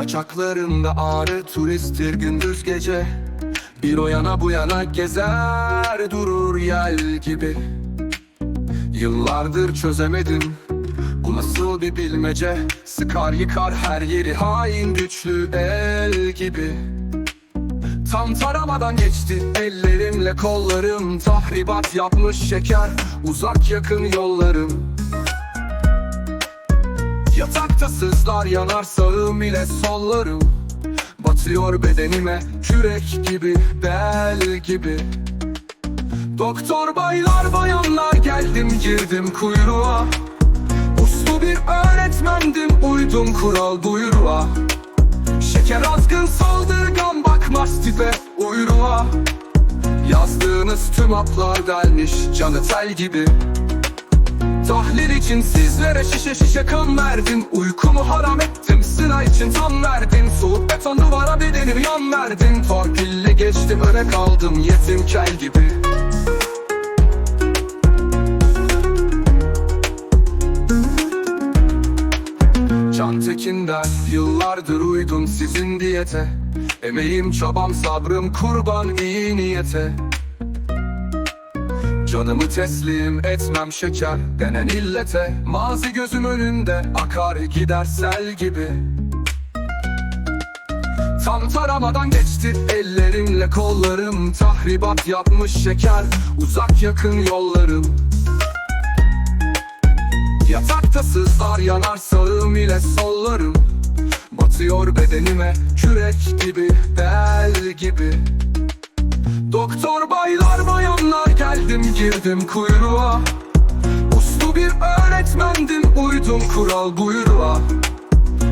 Bacaklarında ağrı turisttir gündüz gece. Bir o yana bu yana gezer durur yel gibi. Yıllardır çözemedim Bu nasıl bir bilmece. Sıkar yıkar her yeri hain güçlü el gibi. Tam taramadan geçti ellerimle kollarım. Tahribat yapmış şeker uzak yakın yollarım Yatakta sızlar yanar sağım ile sollarım Batıyor bedenime kürek gibi bel gibi. Doktor baylar bayanlar geldim girdim kuyruğa. Uslu bir öğretmendim uydum kural buyruğa. Şeker azgın saldırgan bakmaz tipe uyruğa. Yazdığınız tüm haplar delmiş canı tel gibi Tahlil için sizlere şişe şişe kan verdim. Uykumu haram ettim sıra için tam verdim. Soğuk beton duvara bedenim yan verdim. Torpille geçtim öne kaldım yetim kel gibi. Can Tekin'den yıllardır uydum sizin diyete. Emeğim çabam sabrım kurban iyi niyete Canımı teslim etmem şeker denen illete. Mazi gözüm önünde akar gider sel gibi. Tam taramadan geçti ellerimle kollarım. Tahribat yapmış şeker uzak yakın yollarım. Yatakta sızlar yanar sağım ile sollarım. Batıyor bedenime kürek gibi bel gibi Doktor baylar bayanlar geldim girdim kuyruğa. Uslu bir öğretmendim uydum kural buyruğa.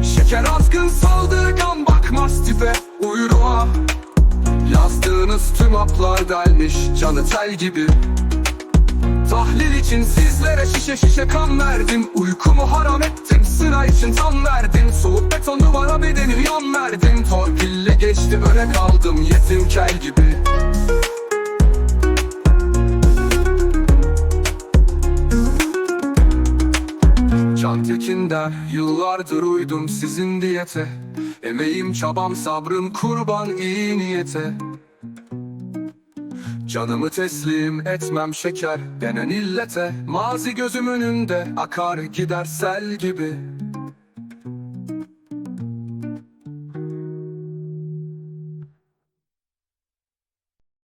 Şeker azgın saldırgan bakmaz tipe uyruğa. Yazdığınız tüm haplar delmiş canı tel gibi. Tahlil için sizlere şişe şişe kan verdim. Uykumu haram ettim sıra için tam verdim. Soğuk beton duvara bedenim yan verdim. Torpille geçti öne kaldım yetim kel gibi. Can Tekin'den yıllardır uydum sizin diyete. Emeğim çabam sabrım kurban iyi niyete. Canımı teslim etmem şeker denen illete. Mazi gözüm önünde akar gider sel gibi